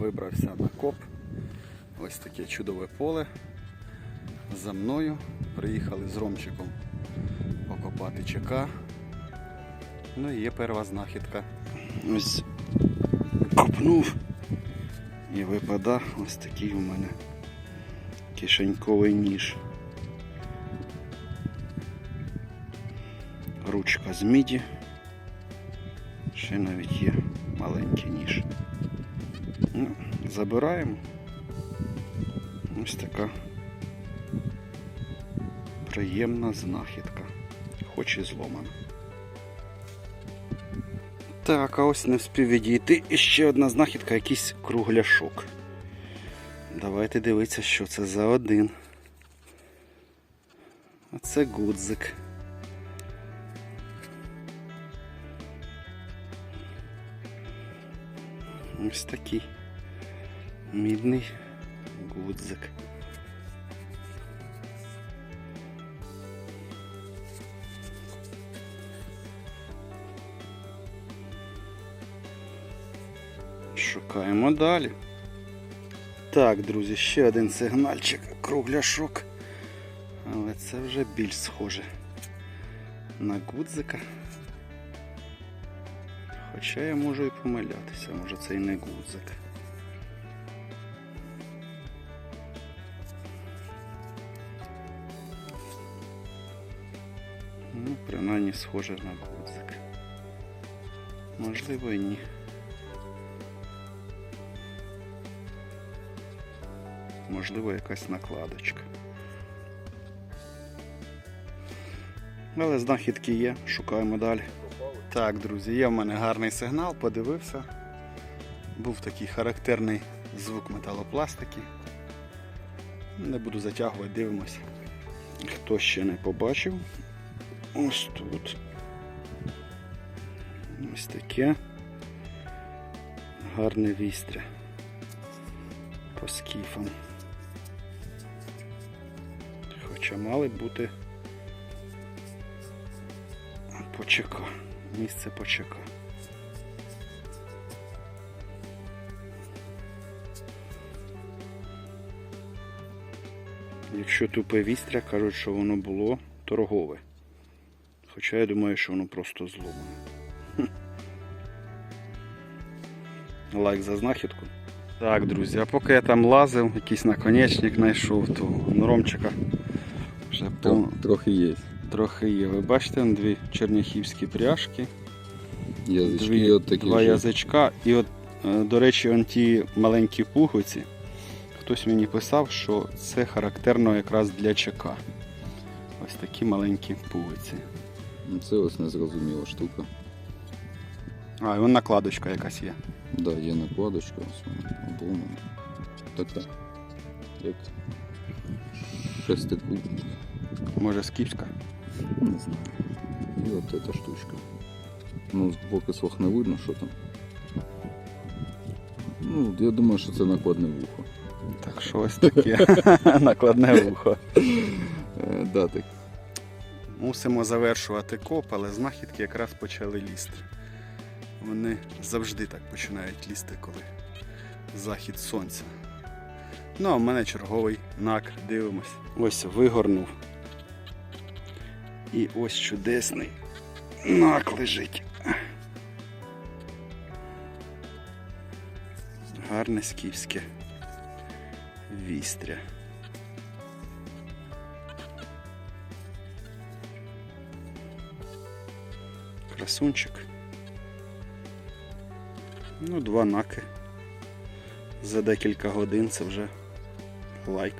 вибрався на коп. Ось таке чудове поле. За мною приїхали з Ромчиком покопати ЧК. Ну і є перша знахідка. Ось копнув і випада ось такий у мене кишеньковий ніж. Ручка з міді. Ще навіть є маленький ніж. Ну, забираємо. Ось така приємна знахідка, хоч і зломана. Так, а ось не встиг відійти. І ще одна знахідка, якийсь кругляшок. Давайте дивитися, що це за один. А це гудзик. Ось такий мідний гудзик. Шукаємо далі. Так, друзі, ще один сигнальчик, кругляшок. Але це вже більш схоже на гудзика. Хоча я можу і помилятися, може це і не гудзик. Ну, принаймні схоже на гудзик. Можливо і ні. Можливо, якась накладочка. Але знахідки є, шукаємо далі. Так, друзі, є в мене гарний сигнал, подивився. Був такий характерний звук металопластики. Не буду затягувати, дивимося. Хто ще не побачив, ось тут. Ось таке гарне вістря по скіфам. Хоча мали бути почека. Місце почека. Якщо тупе вістря, кажуть, що воно було торгове. Хоча я думаю, що воно просто зломане. Лайк за знахідку. Так, друзі, а поки я там лазив, якийсь наконечник знайшов, то Ромчика вже повно. Трохи є. Трохи є. Ви бачите, дві черняхівські пряжки, Язички дві, от такі. два ж. язичка. І от, е, до речі, он ті маленькі пуговиці. Хтось мені писав, що це характерно якраз для ЧК. Ось такі маленькі пуговиці. Ну, Це ось незрозуміла штука. А, і вон накладочка якась є. Да, є накладочка, ось вона обломана. Така. Як шестикутник. Може скіпська. Не знаю. І от эта штучка. Ну, поки слох не видно, що там. Ну, я думаю, що це накладне вухо. Так що ось таке накладне вухо. Е, да, так. Мусимо завершувати коп, але знахідки якраз почали лізти. Вони завжди так починають лізти, коли захід сонця. Ну, а в мене черговий нак, дивимось. Ось вигорнув. І ось чудесний нак лежить. Гарне скіфське вістря. Красунчик. Ну, два наки. За декілька годин це вже лайк.